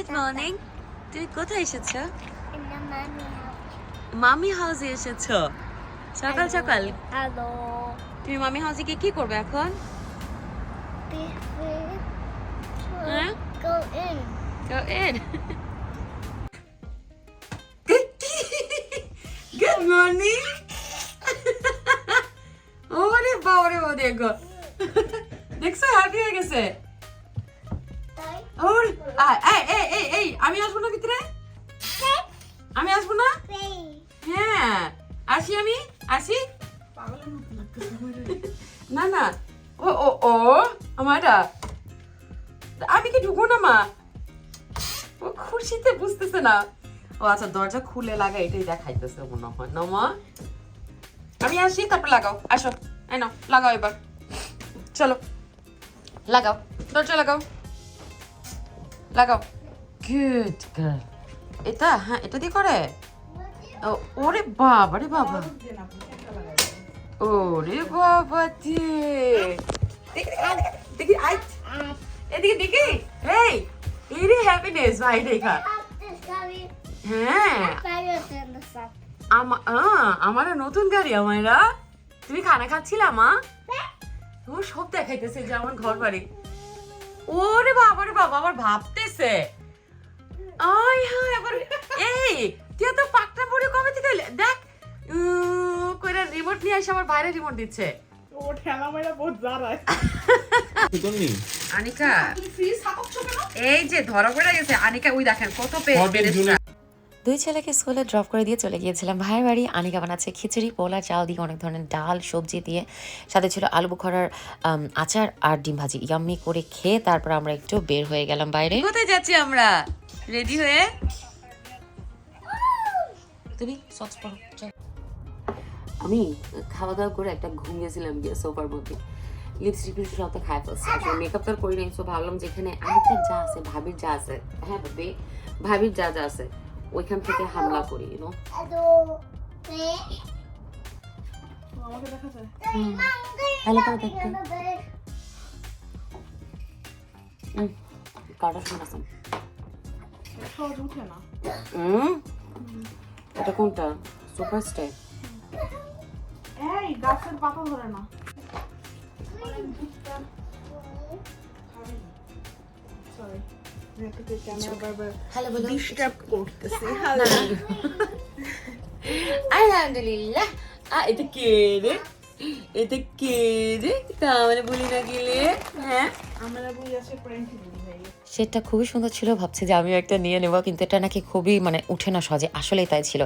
Good morning তুমি কোথায় এসেছ. মামি হাউসে এসেছ সকাল সকাল Hello. তুমি মামি হাউসে গিয়ে কি করবে এখন হ্যাঁ Go in. Go in. Good morning. ওরে বাবা দেখো দেখছ হ্যাপি হয়ে গেছে এই এই এই এই আমি আসব না ভিতরে? আমি আসব না? হ্যাঁ। আসি আমি আসি। না না। ও ও ও আমারা আমি কি ঢুকবো না মা? ও খুশিতে বুঝতেছে না। ও আচ্ছা দরজা খুলে লাগা এটাই দেখাইতেছে মনে হয়। না মা। আমি আসি তারপর লাগাও। আসো। এই নাও লাগাও এবার। চলো। লাগাও। দরজা লাগাও। লাগাও। Good girl. এটা হ্যাঁ এটা দিয়ে করে? ওরে বাবা রে বাবা। ওরে বাবা রে দেখি আই এদিকে দেখি। এই এরে হ্যাপিনেস ভাই, দেখা। হ্যাঁ। আমার নতুন গাড়ি আমারা তুমি খানা খাচ্ছিলা, মা? তোমার সব দেখাইতেছে যে আমার ঘর বাড়ি ওরে বাবা রে বাবা আবার ভাবতেছে আয় হায় আবার এই তুই তো পাকটা পড়ে কবে থেকে? দেখ কইরা রিমোট নিয়ে এসে আমার বাইরে রিমোট দিচ্ছে। ও ঠেলা মেয়েরা বহুত দাঁড়ায় আনিকা এই যে ধরা পড়ে গেছে আনিকা ওই দেখেন কত পেজ দুই ছেলেকে স্কুলে ড্রপ করে দিয়ে চলে গিয়েছিলাম। ভাইয়ের বাড়ি আনিকা বানাচ্ছে খিচুড়ি পোলা চাল দিয়ে অনেক ধরনের ডাল সবজি দিয়ে। সাথে ছিল আলু বুখারার আম, আচার আর ডিম ভাজি। ইয়াম্মি করে খেয়ে তারপর আমরা একটু বের হয়ে গেলাম বাইরে। কোথায় যাচ্ছি আমরা? রেডি হয়ে? তুমি সক্স পরো আমি খাওয়া দাওয়া করে একটা ঘুমিয়েছিলাম গিয়ে সোফার মধ্যে। লিপস্টিক সব তো খায় ফেলছে। আসলে মেকআপ তো করি নাই সো ভাবলাম যেখানে আনিকার যা আছে ভাবির যা আছে। হ্যাঁ ভাবি ভাবির যা যা আছে। ওইখান থেকে হামলা করি ইউনো এটা কোনটা? সুপার স্টে পাতা ধরে না। সরি ক্যামেরা বারবার হ্যালো বলো ডিস্টার্ব করতেছে আলহামদুলিল্লাহ। আ এটা কে রে? এটা কে রে তা মানে বলি না গেলে। হ্যাঁ? আমরা বলি আছে সেটা খুবই সুন্দর ছিল, ভাবছি যে আমিও একটা নিয়ে নেব, কিন্তু এটা নাকি খুবই মানে উঠে না সহজে, আসলেই তাই ছিল।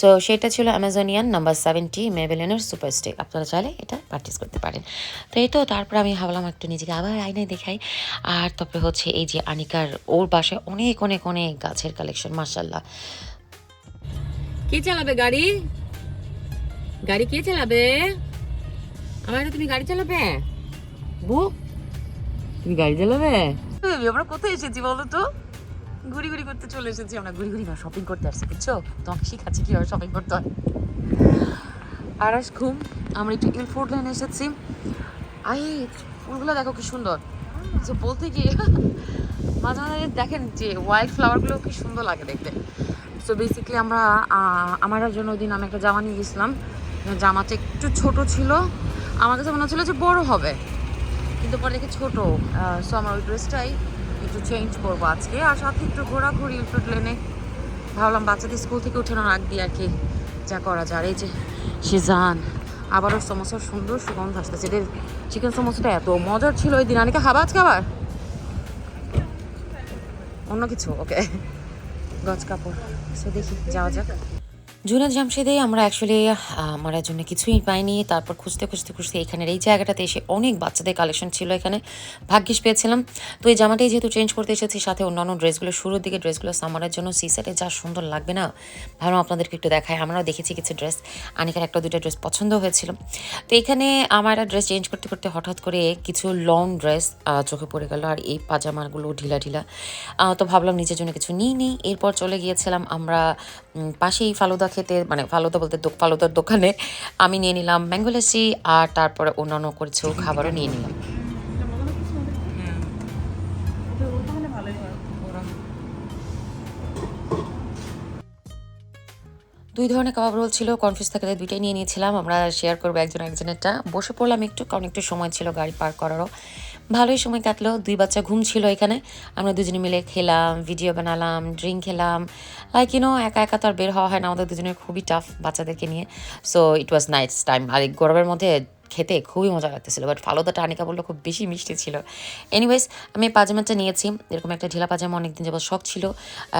সো সেটা ছিল অ্যামাজনিয়ান নাম্বার সেভেন্টি মেবেলিনের সুপার স্টিক আপনারা চাইলে এটা পারচেস করতে পারেন। তো এই তো, তারপর আমি ভাবলাম একটু নিজেকে আবার আয়নায় দেখাই। আর তারপরে হচ্ছে এই যে আনিকার ওর বাসায় অনেক অনেক অনেক গাছের কালেকশন মার্শাল্লাহ কে চালাবে গাড়ি? গাড়ি কে চালাবে? আমার তুমি গাড়ি চালাবে? বু তুমি গাড়ি চালাবে? আমরা কোথায় এসেছি বলো তো? ঘুরি ঘুরি করতে চলে এসেছি আমরা। ঘুরি ঘুরি না শপিং করতে আসছি, বুঝছ? তোমাকে শিখাচ্ছি কীভাবে শপিং করতে হয়। আড়াইশ ঘুম, আমরা একটু ইলফোর্ড লাইনে এসেছি। আই, ফুলগুলো দেখো কি সুন্দর। যে বলতে গিয়ে মাঝে মাঝে দেখেন যে হোয়াইট ফ্লাওয়ারগুলো কি সুন্দর লাগে দেখতে। সো বেসিক্যালি আমরা আমার জন্য ওই দিন আমি একটা জামা নিয়ে গেছিলাম। জামাটা একটু ছোট ছিল। আমার কাছে মনে হচ্ছিল যে বড় হবে। কিন্তু পরে দেখি ছোটো সো আমার ওই ড্রেসটাই একটু চেঞ্জ করব আজকে। আর সাথে একটু ঘোরাঘুরি, একটু লেনে ভাবলাম বাচ্চাদের স্কুল থেকে উঠানোর আগ দিয়ে আর কি যা করা যায়। এই যে সিজান, আবারও সমোসার সুন্দর সুগন্ধ আসতেছে। এদের চিকেন সমোসাটা এত মজার ছিল ওই দিন। আনিকা, খাবা আজকে আবার? অন্য কিছু? ওকে গজ কাপড়। সো দেখি, যাওয়া যাক। জুনাদ জামশেদে আমরা অ্যাকচুয়ালি আমার জন্য কিছুই পাইনি। তারপর খুঁজতে খুঁজতে খুঁজতে এখানের এই জায়গাটাতে এসে অনেক বাচ্চাদের কালেকশন ছিল এখানে। ভাগ্যিস পেয়েছিলাম। তো এই জামাটাই যেহেতু চেঞ্জ করতে এসেছি, সাথে অন্যান্য ড্রেসগুলো, শুরুর দিকে ড্রেসগুলো সামারের জন্য সি সেটে যা সুন্দর লাগবে না ভাবলাম আপনাদেরকে একটু দেখায় আমরাও দেখেছি কিছু ড্রেস আনিকার একটা দুটো ড্রেস পছন্দ হয়েছিল। তো এখানে আমার একটা ড্রেস চেঞ্জ করতে করতে হঠাৎ করে কিছু লং ড্রেস চোখে পড়ে গেল। আর এই পাজামাগুলো ঢিলা ঢিলা। তো ভাবলাম নিজের জন্য কিছু নিই নিই। এরপর চলে গিয়েছিলাম আমরা পাশেই ফালুদা খেতে মানে ফালুদা বলতে ফালুদার দোকানে আমি নিয়ে নিলাম ম্যাঙ্গো আর তারপরে অন্যান্য কিছু খাবারও নিয়ে নিলাম। দুই ধরনের কাবাব রোল ছিল কনফিউজ থাকলে দুইটাই নিয়ে নিয়েছিলাম, আমরা শেয়ার করব একজন একজনেরটা বসে পড়লাম একটু, কারণ একটু সময় ছিল গাড়ি পার করারও। ভালোই সময় কাটলো। দুই বাচ্চা ঘুম ছিল এখানে। আমরা দুজনে মিলে খেলাম ভিডিও বানালাম ড্রিঙ্ক খেলাম। লাইক ইউনো একা একা তো আর বের হওয়া হয় না। আমাদের দুজনের খুবই টাফ বাচ্চাদেরকে নিয়ে। So it was nights time আর এই গরমের মধ্যে খেতে খুবই মজা লাগতেছিল। বাট ফালুদাটা আনিকা বলল খুব বেশি মিষ্টি ছিল। এনিওয়েজ আমি পাজামাটা নিয়েছি। এরকম একটা ঢিলা পাজামা অনেকদিন যাবত শখ ছিল।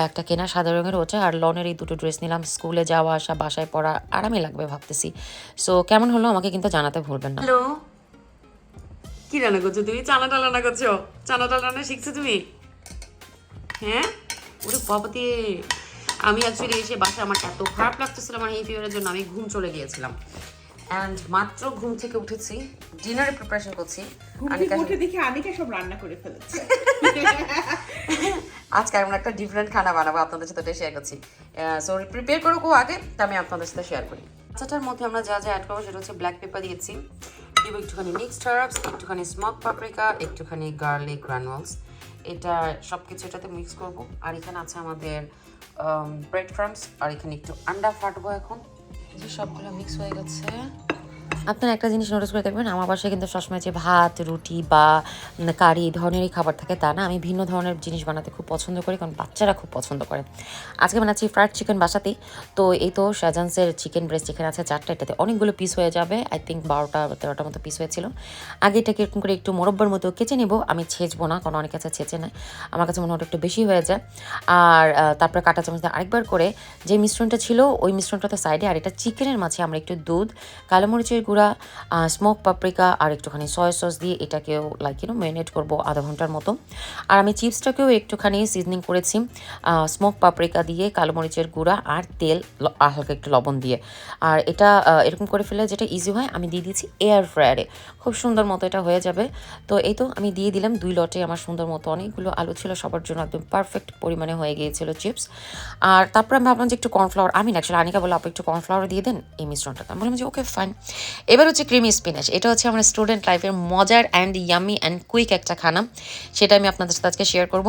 একটা কেনা সাদা রঙের ওটা। আর লনের এই দুটো ড্রেস নিলাম। স্কুলে যাওয়া, আসা, বাসায় পড়া। আরামে লাগবে ভাবতেছি। সো কেমন হলো আমাকে কিন্তু জানাতে ভুলবেন না। কি রান্না করছ তুমি? চানা ডাল রান্না করছ? চানা ডাল রান্না শিখছো তুমি? হ্যাঁ? ওরে বাবা দিয়ে আমি অ্যাকচুয়ালি এসে বাসায় আমার এত খারাপ লাগতেছিল আমার এই ফিভারের জন্য আমি ঘুম চলে গিয়েছিলাম। অ্যান্ড মাত্র ঘুম থেকে উঠেছি ডিনারে প্রিপারেশন করছি। উঠে দেখি আনিকা সব রান্না করে ফেলেছে। আজকে আমরা একটা ডিফারেন্ট খানা বানাবো আপনাদের সাথে শেয়ার করছি। সো প্রিপেয়ার করুক আগে তা আমি আপনাদের সাথে শেয়ার করি। বাচ্চাটার মধ্যে আমরা যা যা অ্যাড করব সেটা হচ্ছে ব্ল্যাক পেপার দিয়েছি। দিব একটুখানি মিক্সড হার্বস একটুখানি স্মক পাপরিকা একটুখানি গার্লিক গ্রানুলস এটা সব কিছু এটাতে মিক্স করব। আর এখানে আছে আমাদের ব্রেড ক্রামস আর এখানে একটু আন্ডা ফাটবো এখন। যে সবগুলো মিক্স হয়ে গেছে। আপনারা একটা জিনিস নোটিস করে দেখবেন, আমার বাসায় কিন্তু সবসময় যে ভাত, রুটি বা কারি এই ধরনেরই খাবার থাকে তা না। আমি ভিন্ন ধরনের জিনিস বানাতে খুব পছন্দ করি কারণ বাচ্চারা খুব পছন্দ করে। আজকে বানাচ্ছি ফ্রাইড চিকেন বাসাতেই। তো এই তো শাহজাহান্সের চিকেন ব্রেস্ট এখানে আছে চারটা। এটাতে অনেকগুলো পিস হয়ে যাবে। আই থিঙ্ক বারোটা, তেরোটার মতো পিস হয়েছিল। আগে এটাকে এরকম করে একটু মোরব্বার মতো কেচে নেব। আমি ছেঁচবো না, কারণ অনেক কাছে ছেঁচে নেয়। আমার কাছে মনে হয় একটু বেশি হয়ে যায়। আর তারপরে কাঁটা চামচ দিয়ে আরেকবার করে যে মিশ্রণটা ছিল, ওই মিশ্রণটাতে সাইডে আর এটা চিকেনের মাঝে আমরা একটু দুধ, কালো মরিচের গুঁড়া স্মোক পাপরিকা আর একটুখানি সয়া সস দিয়ে এটাকেও লাইক ইউনো ম্যারিনেট করব আধা ঘণ্টার মতো। আর আমি চিপসটাকেও একটুখানি সিজনিং করেছি স্মোক পাপরিকা দিয়ে, কালো মরিচের গুঁড়া আর তেল হালকা একটু লবণ দিয়ে। আর এটা এরকম করে ফেলে যেটা ইজি হয়, আমি দিয়ে দিয়েছি এয়ার ফ্রায়ারে খুব সুন্দর মতো এটা হয়ে যাবে। তো এই তো আমি দিয়ে দিলাম দুই লটে আমার সুন্দর মতো অনেকগুলো আলু ছিল, সবার জন্য একদম পারফেক্ট পরিমাণে হয়ে গিয়েছিল চিপস আর তারপর আমি ভাবলাম যে একটু কর্নফ্লাওয়ার আমি না অ্যাকচুয়ালি আনিকা বলে আপু, একটু কর্নফ্লাওয়ার দিয়ে দেন এই মিশ্রণটাতে আমি বললাম যে ওকে ফাইন এবার হচ্ছে ক্রিমি স্পিনাচ এটা হচ্ছে আমার স্টুডেন্ট লাইফের মজার অ্যান্ড ইয়ামি অ্যান্ড কুইক একটা খানা, সেটা আমি আপনাদের সাথে আজকে শেয়ার করব।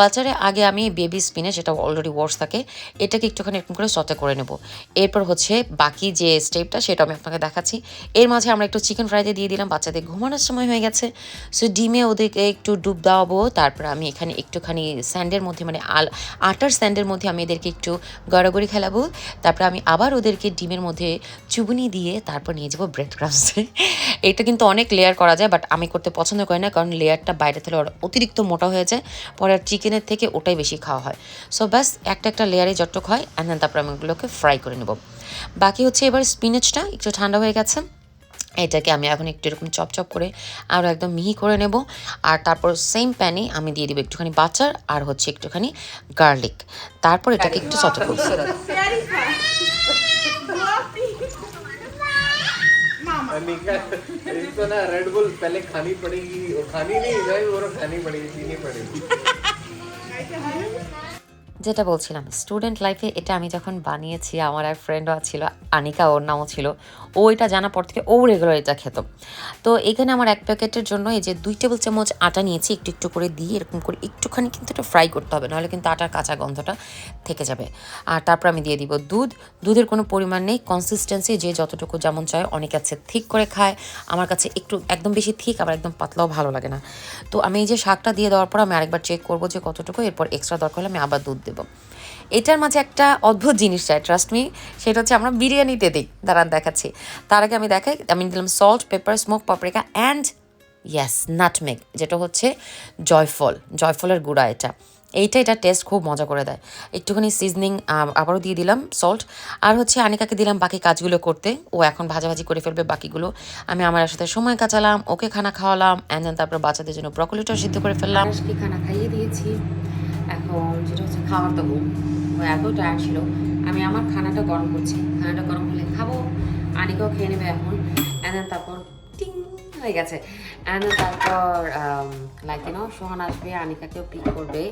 বাজারে আগে আমি বেবি স্পিনাচ যেটা অলরেডি ওয়ার্স থাকে, এটাকে একটুখানি এরকম করে সতে করে নেব। এরপর হচ্ছে বাকি যে স্টেপটা সেটা আমি আপনাকে দেখাচ্ছি। এর মাঝে আমরা একটু চিকেন ফ্রাইতে দিয়ে দিলাম, বাচ্চাদের ঘুমানোর সময় হয়ে গেছে। সো ডিমে ওদেরকে একটু ডুব দেওয়াবো, তারপর আমি এখানে একটুখানি স্যান্ডের মধ্যে মানে আল, আটার স্যান্ডের মধ্যে আমি এদেরকে একটু গড়াগড়ি খেলাবো। তারপর আমি আবার ওদেরকে ডিমের মধ্যে চুবুনি দিয়ে তারপর নিয়ে যাব ব্রেড ক্রামসে এটা কিন্তু অনেক লেয়ার করা যায় বাট আমি করতে পছন্দ করি না কারণ লেয়ারটা বাইরে থেকে অতিরিক্ত মোটা হয়ে যায় পরে আর চিকেনের থেকে ওটাই বেশি খাওয়া হয়। সো ব্যাস একটা একটা লেয়ারে যতটুক হয় অ্যান্ড দেন তারপর আমি ওগুলোকে ফ্রাই করে নেব। বাকি হচ্ছে এবার স্পিনাচটা একটু ঠান্ডা হয়ে গেছে। এটাকে আমি এখন একটু এরকম চপ চপ করে আরও একদম মিহি করে নেব। আর তারপর সেম প্যানে আমি দিয়ে দিব একটুখানি বাটার আর হচ্ছে একটুখানি গার্লিক তারপর এটাকে একটু সট করব। अनिका इसको ना रेड बुल पहले खानी पड़ेगी और खानी नहीं भाई और खानी पड़ेगी, पीनी पड़ेगी। যেটা বলছিলাম স্টুডেন্ট লাইফে এটা আমি যখন বানিয়েছি, আমার এক ফ্রেন্ডও ছিল, আনিকা ওর নামও ছিল, ও এটা জানার পর থেকে ও রেগুলার এটা খেত। তো এখানে আমার এক প্যাকেটের জন্য এই যে দুই টেবিল চামচ আটা নিয়েছি, একটু একটু করে দিয়ে এরকম করে একটুখানি কিন্তু এটা ফ্রাই করতে হবে, নাহলে কিন্তু আটার কাঁচা গন্ধটা থেকে যাবে। আর তারপর আমি দিয়ে দিব দুধ। দুধের কোনো পরিমাণ নেই কনসিস্টেন্সি যে যতটুকু যেমন চায়, অনেকে আছে থিক করে খায়। আমার কাছে একটু একদম বেশি থিক আবার একদম পাতলাও ভালো লাগে না। তো আমি এই যে শাকটা দিয়ে দেওয়ার পর আমি আরেকবার চেক করব যে কতটুকু, এরপর এক্সট্রা দরকার হলে আমি আবার দুধ দেবো। এটার মাঝে একটা অদ্ভুত জিনিস চাই ট্রাস্ট মি সেটা হচ্ছে আমরা বিরিয়ানিতে দিই, দাঁড়ান দেখাচ্ছি। তার আগে আমি দেখাই, আমি দিলাম salt pepper smoke paprika and yes nutmeg যেটা হচ্ছে জয়ফল, জয়ফলের গুঁড়া এটা। এইটা, এটা টেস্ট খুব মজা করে দেয়। একটুখানি সিজনিং আবারও দিয়ে দিলাম সল্ট আর হচ্ছে আনিকাকে দিলাম বাকি কাজগুলো করতে। ও এখন ভাজাভাজি করে ফেলবে বাকিগুলো। আমি আমার সাথে সময় কাটালাম, ওকে খানা খাওয়ালাম অ্যান্ড তারপর বাচ্চাদের জন্য ব্রকলিটা সিদ্ধ করে ফেললাম। খানা খাইয়ে দিয়েছি। এখন যেটা হচ্ছে খাওয়ার দেবো ও এত টায়ার ছিল। আমি আমার খানাটা গরম করছি। খানাটা গরম হলে খাব। আনিকেও খেয়ে নেবে এখন। অ্যান্ড তারপর টিং হয়ে গেছে। অ্যান্ড তারপর লাইক ইউনো সোহান আসবে, আনিকাকেও পিক করবে।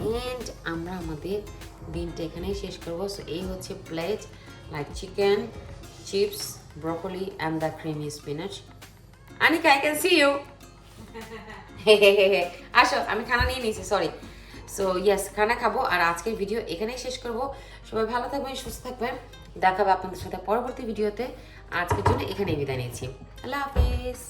অ্যান্ড আমরা আমাদের দিনটা এখানেই শেষ করব। সো এই হচ্ছে plate like chicken chips broccoli and the creamy spinach Anika I can see you আসো, আমি খানা নিয়ে নিয়েছি সরি সো ইয়াস খানা খাব আর আজকের ভিডিও এখানেই শেষ করব। সবাই ভালো থাকবেন, সুস্থ থাকবেন। দেখাবো আপনাদের সাথে পরবর্তী ভিডিওতে আজকের জন্য এখানেই বিদায় নিয়েছি আল্লাহ হাফিজ।